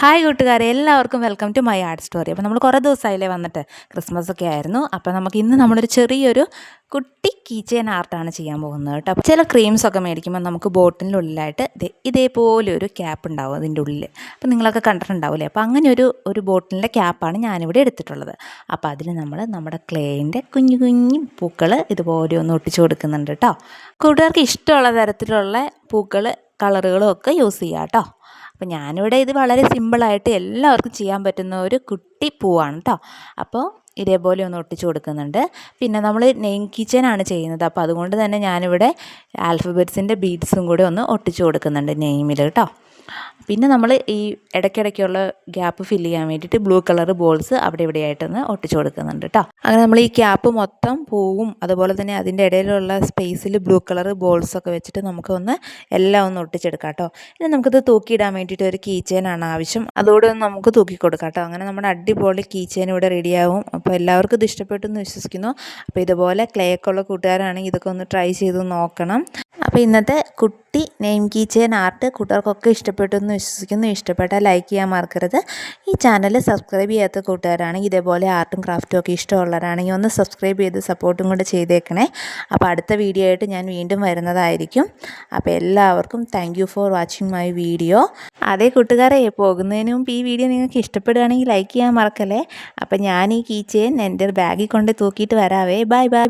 Hi കൂട്ടുകാരെ. എല്ലാവർക്കും welcome to my art story അപ്പോൾ നമ്മൾ കുറേ ദിവസമായില്ലേ വന്നിട്ട് ക്രിസ്മസ് ഒക്കെ ആയിരുന്നു. അപ്പോൾ നമുക്ക് ഇന്ന് നമ്മളൊരു ചെറിയൊരു കുട്ടി കീച്ചെയിൻ ആർട്ടാണ് ചെയ്യാൻ പോകുന്നത് കേട്ടോ. ചില ക്രീംസ് ഒക്കെ മേടിക്കുമ്പോൾ നമുക്ക് ബോട്ടിന്റെ ഉള്ളിലായിട്ട് ഇതേപോലെ ഒരു ക്യാപ്പ് ഉണ്ടാവും അതിന്റെ ഉള്ളിൽ അപ്പോൾ നിങ്ങളൊക്കെ കണ്ടിട്ടുണ്ടാവില്ലേ? അപ്പോൾ അങ്ങനെ ഒരു ഒരു ബോട്ടിലിന്റെ ക്യാപ്പാണ് ഞാനിവിടെ എടുത്തിട്ടുള്ളത്. അപ്പോൾ അതിൽ നമ്മൾ നമ്മുടെ ക്ലേയിന്റെ കുഞ്ഞു കുഞ്ഞു പൂക്കൾ ഇതുപോലെ ഒന്ന് ഒട്ടിച്ചു കൊടുക്കുന്നുണ്ട് കേട്ടോ. കൂട്ടുകാർക്ക് ഇഷ്ടമുള്ള തരത്തിലുള്ള പൂക്കൾ കളറുകളും ഒക്കെ യൂസ് ചെയ്യാം കേട്ടോ. അപ്പോൾ ഞാനിവിടെ ഇത് വളരെ സിമ്പിളായിട്ട് എല്ലാവർക്കും ചെയ്യാൻ പറ്റുന്ന ഒരു കുട്ടി പൂവാണ് കേട്ടോ അപ്പോൾ ഇതേപോലെ ഒന്ന് ഒട്ടിച്ചു കൊടുക്കുന്നുണ്ട്. പിന്നെ നമ്മൾ നെയിം കിച്ചനാണ് ചെയ്യുന്നത്. അപ്പോൾ അതുകൊണ്ട് തന്നെ ഞാനിവിടെ ആൽഫബറ്റ്സിന്റെ ബീഡ്സും കൂടെ ഒന്ന് ഒട്ടിച്ചു കൊടുക്കുന്നുണ്ട് നെയിമിൽ കേട്ടോ. പിന്നെ നമ്മൾ ഈ ഇടയ്ക്കിടയ്ക്കുള്ള ഗ്യാപ്പ് ഫില്ല് ചെയ്യാൻ വേണ്ടിയിട്ട് ബ്ലൂ കളർ ബോൾസ് അവിടെ ഇവിടെയായിട്ടൊന്ന് ഒട്ടിച്ചു കൊടുക്കുന്നുണ്ട് കേട്ടോ. അങ്ങനെ നമ്മൾ ഈ ക്യാപ്പ് മൊത്തം പൂവും അതുപോലെ തന്നെ അതിന്റെ ഇടയിലുള്ള സ്പേസിൽ ബ്ലൂ കളർ ബോൾസൊക്കെ വെച്ചിട്ട് നമുക്ക് ഒന്ന് എല്ലാം ഒന്ന് ഒട്ടിച്ചെടുക്കാം കേട്ടോ. ഇനി നമുക്കിത് തൂക്കിയിടാൻ വേണ്ടിയിട്ട് ഒരു കീ ചെയിനാണ് ആവശ്യം. അതുകൂടെ ഒന്ന് നമുക്ക് തൂക്കി കൊടുക്കാം കേട്ടോ. അങ്ങനെ നമ്മുടെ അടിപൊളി കീ ഇവിടെ റെഡിയാവും അപ്പോൾ എല്ലാവർക്കും ഇത് ഇഷ്ടപ്പെട്ടു എന്ന് വിശ്വസിക്കുന്നു. അപ്പോൾ ഇതുപോലെ ക്ലേ ഒക്കെ ഉള്ള കൂട്ടുകാരാണെങ്കിൽ ഇതൊക്കെ ഒന്ന് ട്രൈ ചെയ്ത് നോക്കണം. അപ്പോൾ ഇന്നത്തെ കുട്ടി നെയിം കീ ചെയിൻ ആർട്ട് കൂട്ടുകാർക്കൊക്കെ ഇഷ്ടപ്പെട്ടു എന്ന് വിശ്വസിക്കുന്നു. ഇഷ്ടപ്പെട്ടാൽ ലൈക്ക് ചെയ്യാൻ മറക്കരുത്. ഈ ചാനൽ സബ്സ്ക്രൈബ് ചെയ്യാത്ത കൂട്ടുകാരാണെങ്കിൽ ഇതേപോലെ ആർട്ടും ക്രാഫ്റ്റും ഒക്കെ ഇഷ്ടമുള്ളവരാണെങ്കിൽ ഒന്ന് സബ്സ്ക്രൈബ് ചെയ്ത് സപ്പോർട്ടും കൂടെ ചെയ്തേക്കണേ. അപ്പോൾ അടുത്ത വീഡിയോ ആയിട്ട് ഞാൻ വീണ്ടും വരുന്നതായിരിക്കും. അപ്പോൾ എല്ലാവർക്കും thank for watching my video അതേ കൂട്ടുകാരെ പോകുന്നതിന് മുമ്പ് ഈ വീഡിയോ നിങ്ങൾക്ക് ഇഷ്ടപ്പെടുകയാണെങ്കിൽ ലൈക്ക് ചെയ്യാൻ മറക്കല്ലേ? അപ്പോൾ ഞാൻ ഈ കീ ചെയിൻ എന്റെ ബാഗിൽ കൊണ്ട് തൂക്കിയിട്ട് വരാവേ. Bye bye